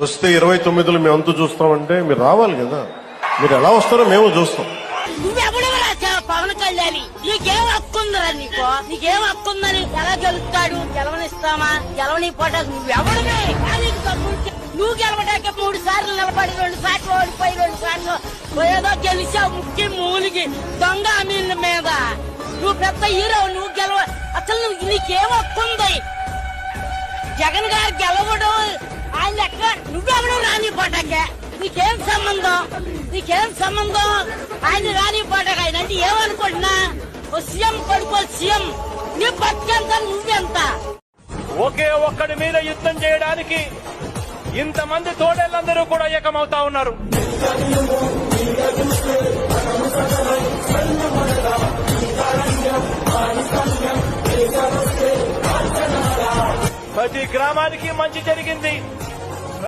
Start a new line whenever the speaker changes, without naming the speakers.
వస్తే ఇరవై తొమ్మిదిలో మేము ఎంత చూస్తామంటే మీరు రావాలి కదా. మీరు ఎలా వస్తారో మేము చూస్తాం.
పవన్ కళ్యాణ్? నీకేం హక్కుందరా నీకు? నీకేం హక్కుందని ఎలా గెలుస్తాడు? గెలవనిస్తామా? గెలవని పోట నువ్వెవడమే నువ్వు గెలవడానికి మూడు సార్లు నిలబడి రెండు సార్లు ఓడిపోయి రెండు సార్లు ఏదో గెలిచావు ముక్కి మూలిగి దొంగ అమీన్ల మీద. నువ్వు పెద్ద హీరో నువ్వు గెలవ అసలు నీకేం హక్కు గారు గెలవడు. ఆయన ఎక్కడ నువ్వెవడు రాని పటకే? నీకేం సంబంధం? నీకేం సంబంధం? ఆయన రాని పటక. ఆయన అంటే ఏమనుకుంటున్నా? ఓ సీఎం కొడుకో సీఎం. నీ బతికెంత నువ్వెంత?
ఒకే ఒక్కడి మీద యుద్ధం చేయడానికి ఇంతమంది తోడేళ్ళందరూ కూడా ఏకమవుతా ఉన్నారు. ప్రతి గ్రామానికి మంచి జరిగింది.